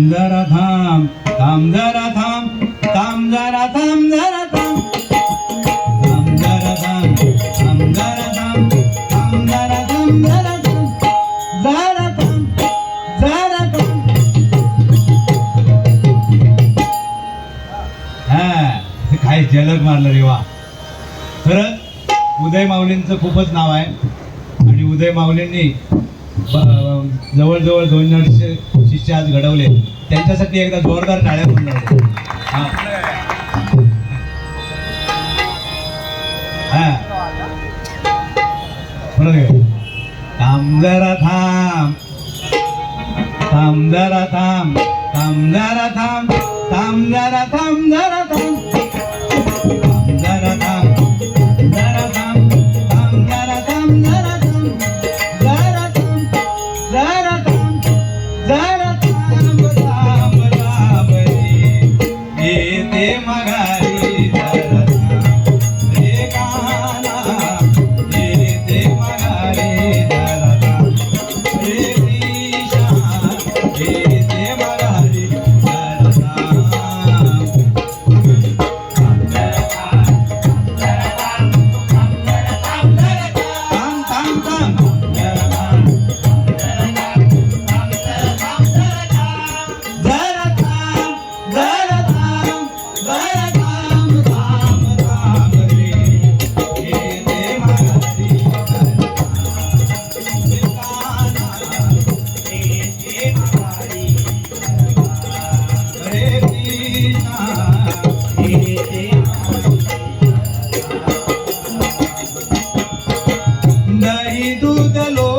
थांब जरा थांब थांब जरा थांब जरा थांब थांब. जरा थांब थांब जरा थांब थांब जरा थांब. जरा थांब जरा थांब. जरा थांब हा काय जलग मारलं रे वा. खरंच उदय माऊलींचं खूपच नाव आहे. आणि उदय माऊलींनी जवळजवळ दोन अडीचशे शिष्य आज घडवले. त्यांच्यासाठी एकदा जोरदार टाळ्या म्हणून लावल्या. हा. परत थांब जरा थांब. थांब जरा थांब. थांब जरा थांब. थांब जरा थांब जरा थांब. ఐదు దలో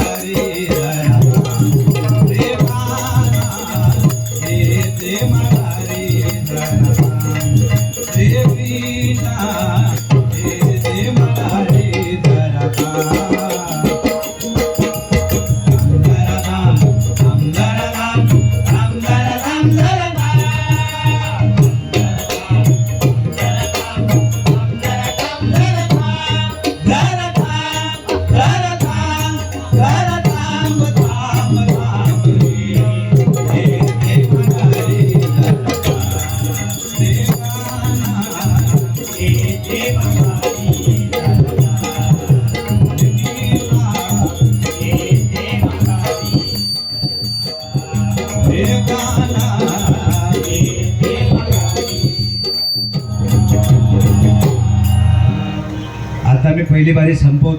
प्यारी आता मी पहिली बारी संपवतो.